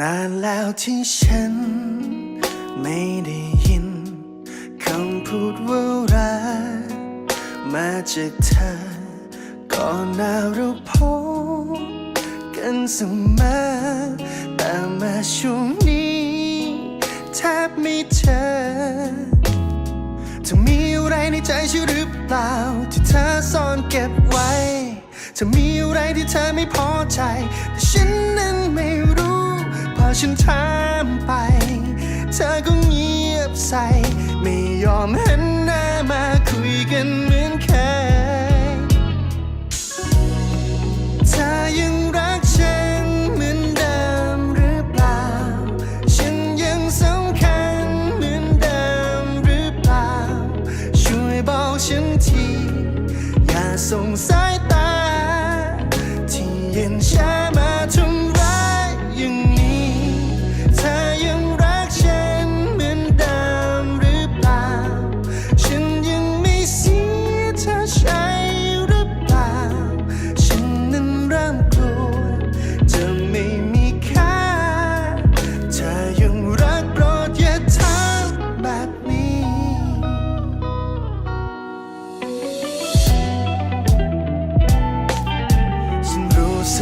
นานแล้วที่ฉัน ไม่ได้ยินคำพูดว่ารักมาจากเธอ ก่อนหน้าเราพบกันเสมอแต่มาช่วงนี้แทบไม่เจอเธอมีอะไรในใจใช่หรือเปล่า ที่เธอซ่อนเก็บไว้เธอมีอะไรที่เธอไม่พอใจ แต่ฉันนั้นไม่รู้ ฉันถามไป เธอก็เงียบใส่ไม่ยอมหันหน้ามาคุยกันเหมือนเคยเธอยังรักฉันเหมือนเดิมหรือเปล่า ฉันยังสำคัญเหมือนเดิมหรือเปล่า ช่วยบอกฉันที อย่าส่งสายตา ที่เย็นชา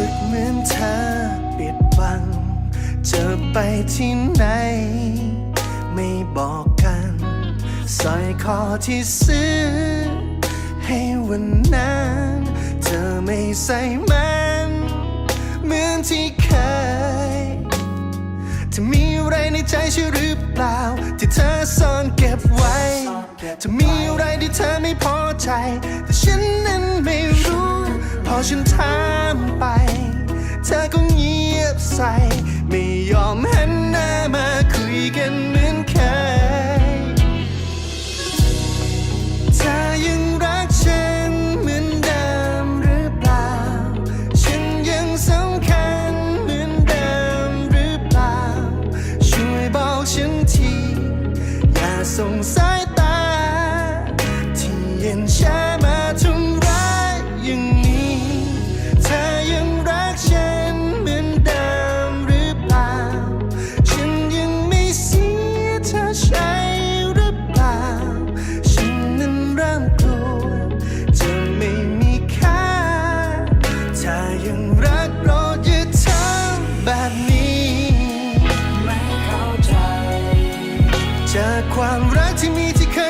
สึกเหมือนเธอปิดบังจะไปที่ไหน ไม่บอกกันสร้อยคอที่ซื้อ ให้วันนั้น เธอไม่ใส่มัน เหมือนที่เคยเธอมีอะไรในใจใช่หรือเปล่า ที่เธอซ่อนเก็บไว้เธอมีอะไรที่เธอไม่พอใจ แต่ฉันนั้นไม่รู้ พอฉันถาม เย็นชามาทำร้ายอย่างนี้เธอยังรักฉันเหมือนเดิมหรือเปล่า ฉันยังไม่เสียเธอใช่หรือเปล่า ฉันนั้นเริ่มกลัวจะไม่มีค่า ถ้ายังรักโปรดอย่าทำแบบนี้ ไม่เข้าใจ จากความรักที่มีที่เคย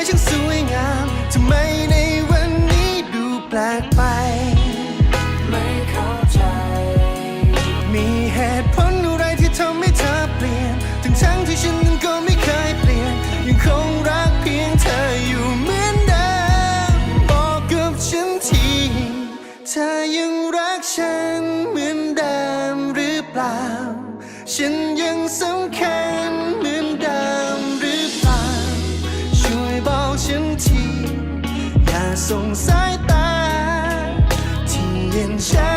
ฉันยังสำคัญเหมือนเดิมหรือเปล่า ช่วยบอกฉันที อย่าส่งสายตา ที่เย็นชา